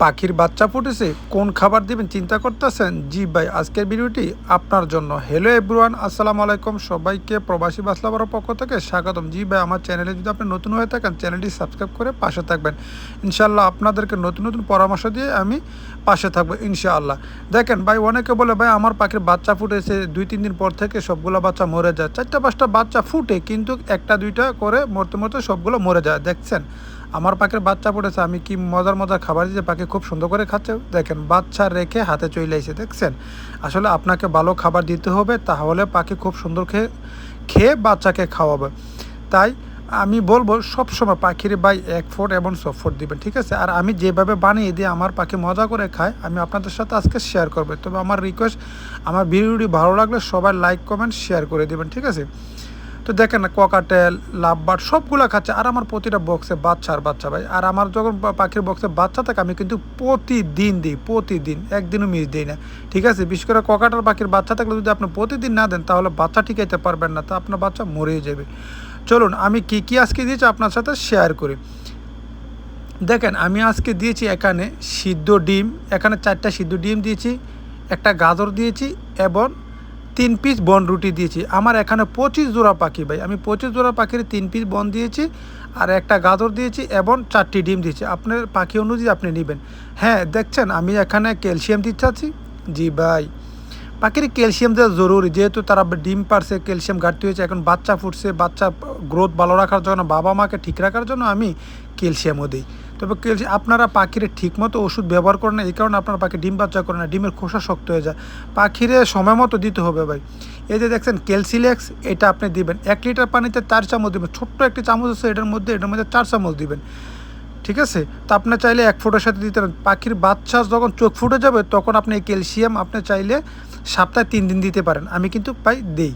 পাখির বাচ্চা ফুটেছে, কোন খাবার দিবেন চিন্তা করতেছেন? জি ভাই, আজকের ভিডিওটি আপনার জন্য। হ্যালো এভরিওয়ান আসসালামু আলাইকুম। সবাইকে প্রবাসী বাসলাবার পক্ষ থেকে স্বাগতম। জি ভাই, আমার চ্যানেলে যদি আপনি নতুন হয়ে থাকেন, চ্যানেলটি সাবস্ক্রাইব করে পাশে থাকবেন। ইনশাল্লাহ আপনাদেরকে নতুন নতুন পরামর্শ দিয়ে আমি পাশে থাকব, ইনশাআল্লাহ। দেখেন ভাই, অনেকে বলে, ভাই, আমার পাখির বাচ্চা ফুটেছে, দুই, তিন দিন পর থেকে সবগুলো বাচ্চা মরে যায়। চারটা পাঁচটা বাচ্চা ফুটে, কিন্তু একটা, দুইটা করে মরতে মরতে সবগুলো মরে যায়। দেখছেন? আমার পাখির বাচ্চা পড়েছে, আমি কি মজার মজার খাবার দিয়েছি? পাখি খুব সুন্দর করে খাচ্ছে। দেখেন, বাচ্চা রেখে হাতে চলে এসে দেখছেন? আসলে আপনাকে ভালো খাবার দিতে হবে, তাহলে পাখি খুব সুন্দর খেয়ে খেয়ে বাচ্চাকে খাওয়াবে। তাই আমি বলব, সবসময় পাখির বাই এক ফুট এবং সব ফুট দিবেন, ঠিক আছে? আর আমি যেভাবে বানিয়ে দিয়ে আমার পাখি মজা করে খায়, আমি আপনাদের সাথে আজকে শেয়ার করব। তবে আমার রিকোয়েস্ট আমার ভিডিওটি ভালো লাগলে সবাই লাইক কমেন্ট শেয়ার করে দিবেন, ঠিক আছে? তো দেখেন না ককাটেল লাভবার্ড সবগুলো খাচ্ছে। আর আমার প্রতিটা বক্সে বাচ্চা আর বাচ্চা ভাই। আর আমার যখন পাখির বক্সে বাচ্চা থাকে, আমি কিন্তু প্রতিদিন দিই, প্রতিদিন। একদিনও মিস দিই না। ঠিক আছে? বিশেষ করে ককাটাল পাখির বাচ্চা থাকলে যদি আপনি প্রতিদিন না দেন, তাহলে বাচ্চা টিকাইতে পারবেন না, তা আপনার বাচ্চা মরেই যাবে। চলুন, আমি কি কি আজকে দিয়েছি আপনার সাথে শেয়ার করি। দেখেন, আমি আজকে দিয়েছি এখানে সিদ্ধ ডিম। এখানে চারটা সিদ্ধ ডিম দিয়েছি, একটা গাজর দিয়েছি এবং তিন পিস বন রুটি দিয়েছি। আমার এখানে পঁচিশ জোড়া পাখি ভাই। আমি পঁচিশ জোড়া পাখির তিন পিস বন দিয়েছি আর একটা গাজর দিয়েছি এবং চারটি ডিম দিয়েছি। আপনার পাখি অনুযায়ী আপনি নেবেন। হ্যাঁ দেখছেন, আমি এখানে ক্যালসিয়াম দিচ্ছি। জি ভাই। পাখির ক্যালসিয়াম দেওয়া জরুরি, যেহেতু তারা ডিম পারছে, ক্যালসিয়াম ঘাটতি হয়েছে, এখন বাচ্চা ফুটছে, বাচ্চা গ্রোথ ভালো রাখার জন্য, বাবা মাকে ঠিক রাখার জন্য আমি ক্যালসিয়ামও দিই। তবে ক্যালসিয়াম আপনারা পাখিরে ঠিকমতো ওষুধ ব্যবহার করেন না, এই কারণে আপনার পাখি ডিম বাচ্চা করে না, ডিমের খোসা শক্ত হয়ে যায়। পাখিরে সময় মতো দিতে হবে ভাই। এই যে দেখছেন, ক্যালসিলেক্স, এটা আপনি দিবেন। এক লিটার পানিতে চার চামচ দিবেন। ছোট্ট একটি চামচ আছে, এটার মধ্যে এটার মধ্যে চার চামচ দিবেন। ঠিক আছে? তো আপনি চাইলে এক ফুটের সাথে দিতে পারেন। পাখির বাচ্চা যখন চোখ ফুটে যাবে, তখন আপনি এই ক্যালসিয়াম আপনি চাইলে সপ্তাহে তিন দিন দিতে পারেন। আমি কিন্তু পাই দেই।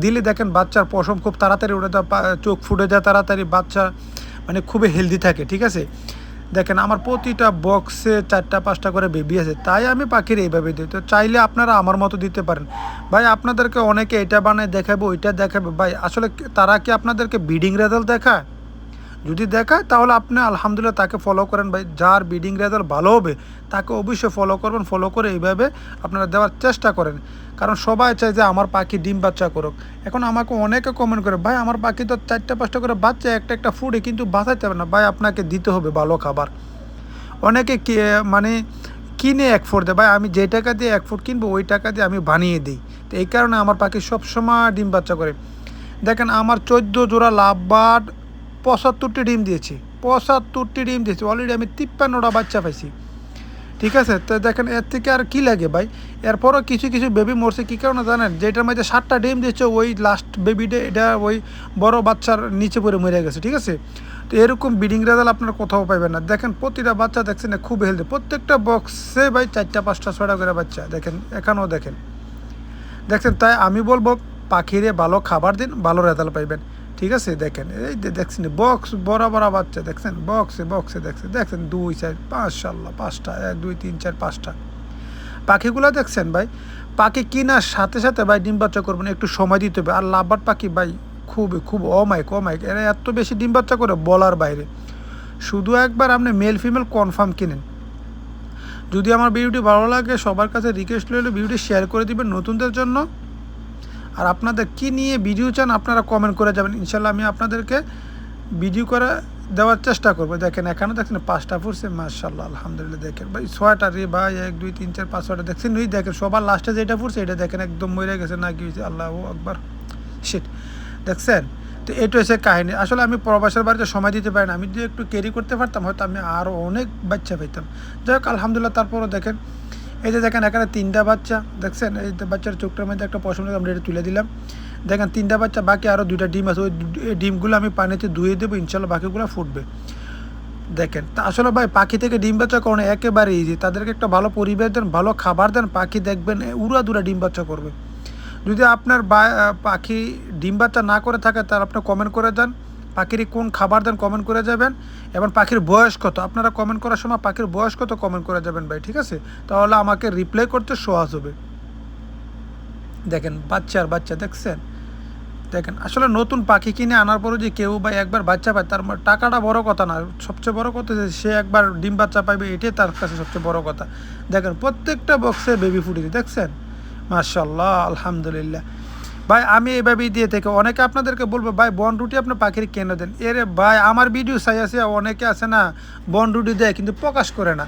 দিলে দেখেন বাচ্চার পশম খুব তাড়াতাড়ি উঠে পা- চোখ ফুটে যায় তাড়াতাড়ি, বাচ্চা মানে খুবই হেলদি থাকে, ঠিক আছে? দেখেন আমার প্রতিটা বক্সে চারটা, পাঁচটা করে বেবি আছে, তাই আমি পাখির এইভাবে দিই। তো চাইলে আপনারা আমার মতো দিতে পারেন। ভাই আপনাদেরকে অনেকে এটা বানায় দেখাবে, ওইটা দেখাবে। ভাই আসলে তারা কি আপনাদেরকে বিডিং রেজাল্ট দেখায়? যদি দেখায় তাহলে আপনি আলহামদুলিল্লাহ তাকে ফলো করেন ভাই। যার বিডিং রেজাল্ট ভালো হবে, তাকে অবশ্যই ফলো করবেন। ফলো করে এইভাবে আপনারা দেওয়ার চেষ্টা করেন। কারণ সবাই চায় যে আমার পাখি ডিম বাচ্চা করুক। এখন আমাকে অনেকে কমেন্ট করে, ভাই, আমার পাখি তো চারটা, পাঁচটা করে বাচ্চা, একটা একটা ফুডে কিন্তু বাঁচাইতে হবে না। ভাই, আপনাকে দিতে হবে ভালো খাবার। অনেকে মানে কিনে এক ফুট দেয়। ভাই, আমি যে টাকা দিয়ে এক ফুট কিনবো, ওই টাকা দিয়ে আমি বানিয়ে দিই। তো এই কারণে আমার পাখি সবসময় ডিম বাচ্চা করে। দেখেন, আমার চোদ্দ জোড়া লাভবার্ড পঁচাত্তরটি ডিম দিয়েছি, পঁচাত্তরটি ডিম দিয়েছি অলরেডি আমি তিপ্পান্নটা বাচ্চা পাইছি। ঠিক আছে? তো দেখেন, এর থেকে আর কি লাগে ভাই? এরপরও কিছু কিছু বেবি মরছে, কী কারণে জানেন? যেটার মধ্যে সাতটা ডিম দিচ্ছে ওই লাস্ট বেবিটা এটা ওই বড় বাচ্চার নিচে পড়ে মরে গেছে, ঠিক আছে? তো এরকম বিডিং রেজাল্ট আপনার কোথাও পাবেন না। দেখেন, প্রতিটা বাচ্চা দেখছেন খুব হেলদি প্রত্যেকটা বক্সে ভাই চারটা, পাঁচটা, ছয়টা করে বাচ্চা, দেখেন, এখানেও দেখেন। দেখছেন, তাই আমি বলব, পাখিরে ভালো খাবার দিন, ভালো রেজাল্ট পাইবেন। ঠিক আছে? দেখেন, এই দেখছেন বক্স বড় বড় বাচ্চা, দেখছেন? বক্সে বক্সে দেখছেন? দেখছেন, দুই চার পাঁচশাল্লাহ পাঁচটা, এক, দুই, তিন, চার, পাঁচটা। পাখিগুলো দেখছেন ভাই? পাখি কেনার সাথে সাথে ভাই ডিম বাচ্চা করবেন, একটু সময় দিতে হবে। আর লাভবার পাখি ভাই খুবই, খুব অমায়িক অমায়িক। এরা এত বেশি ডিম বাচ্চা করে বলার বাইরে। শুধু একবার আপনি মেল ফিমেল কনফার্ম কিনেন। যদি আমার ভিডিওটি ভালো লাগে, সবার কাছে রিকোয়েস্ট রইলে, ভিডিওটি শেয়ার করে দিবেন নতুনদের জন্য। আর আপনাদের কি নিয়ে ভিডিও চান আপনারা কমেন্ট করে যাবেন। ইনশাল্লাহ আমি আপনাদেরকে ভিডিও করে দেওয়ার চেষ্টা করব। দেখেন এখানে দেখছেন পাঁচটা ফুটছে মার্শাল্লাহ আলহামদুলিল্লাহ, দেখেন। ভাই, ছয়টা রে ভাই, এক, দুই, তিন, চার, পাঁচ, ছয়টা দেখছেন ওই দেখেন, সবার লাস্টে যেটা ফুটছে এটা দেখেন একদম মরে গেছে, না কি হয়েছে? আল্লাহ একবার শিট দেখছেন? তো এটা হচ্ছে কাহিনী। আসলে আমি প্রবাসের বাড়িতে সময় দিতে পারি না। আমি যদি একটু ক্যারি করতে পারতাম, হয়তো আমি আরও অনেক বাচ্চা পেতাম যাই হোক, আলহামদুলিল্লাহ, তারপরও দেখেন এই যে দেখেন এখানে তিনটা বাচ্চা, দেখছেন? এই বাচ্চার চোখটার মধ্যে একটা পশম আমরা এটা তুলে দিলাম। দেখেন, তিনটা বাচ্চা, বাকি আরও দুইটা ডিম আছে। ওই ডিমগুলো আমি পানিতে ধুয়ে দেবো, ইনশাল্লাহ বাকিগুলো ফুটবে। দেখেন, তা আসলে ভাই, পাখি থেকে ডিম বাচ্চা করানো একেবারে ইজি তাদেরকে একটা ভালো পরিবেশ দেন, ভালো খাবার দেন, পাখি দেখবেন উড়া দুরা ডিম বাচ্চা করবে। যদি আপনার পাখি ডিম বাচ্চা না করে থাকে, তাহলে আপনি কমেন্ট করে দেন পাখির কোন খাবার দেন কমেন্ট করে যাবেন এবং পাখির বয়স কত? আপনারা কমেন্ট করার সময় পাখির বয়স কত কমেন্ট করে যাবেন ভাই, ঠিক আছে? তাহলে আমাকে রিপ্লাই করতে সহজ হবে। দেখেন, বাচ্চা আর বাচ্চা, দেখছেন? দেখেন, আসলে নতুন পাখি কিনে আনার পরে যে কেউ বা একবার বাচ্চা পায়, তার টাকাটা বড় কথা না। সবচেয়ে বড় কথা যে সে একবার ডিম বাচ্চা পাইবে, এটাই তার কাছে সবচেয়ে বড় কথা। দেখেন, প্রত্যেকটা বক্সে বেবি ফুটেছে দেখছেন? মার্শাল্লাহ আলহামদুলিল্লাহ। ভাই, আমি এইভাবেই দিয়ে থেকে। অনেকে আপনাদেরকে বলব, ভাই, বন রুটি আপনি পাখির কেন দেন? এরে ভাই, আমার ভিডিও চাই আছে, অনেকে আছে না, বন রুটি দেয়, কিন্তু প্রকাশ করে না।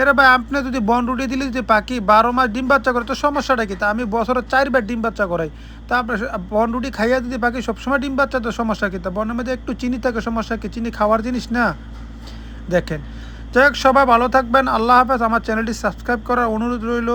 এরে ভাই, আপনি যদি বন রুটি দিলে যদি পাখি বারো মাস ডিম বাচ্চা করে, তো সমস্যাটা কি? তা আমি বছরে চারবার ডিম বাচ্চা করাই। তা আপনার বন রুটি খাইয়া যদি পাখি সবসময় ডিম বাচ্চা, তো সমস্যা কি? তা বনের মধ্যে একটু চিনি থাকে, সমস্যা কি? চিনি খাওয়ার জিনিস না? দেখেন। যাই হোক, সবাই ভালো থাকবেন। আল্লাহ হাফেজ। আমার চ্যানেলটি সাবস্ক্রাইব করার অনুরোধ রইল।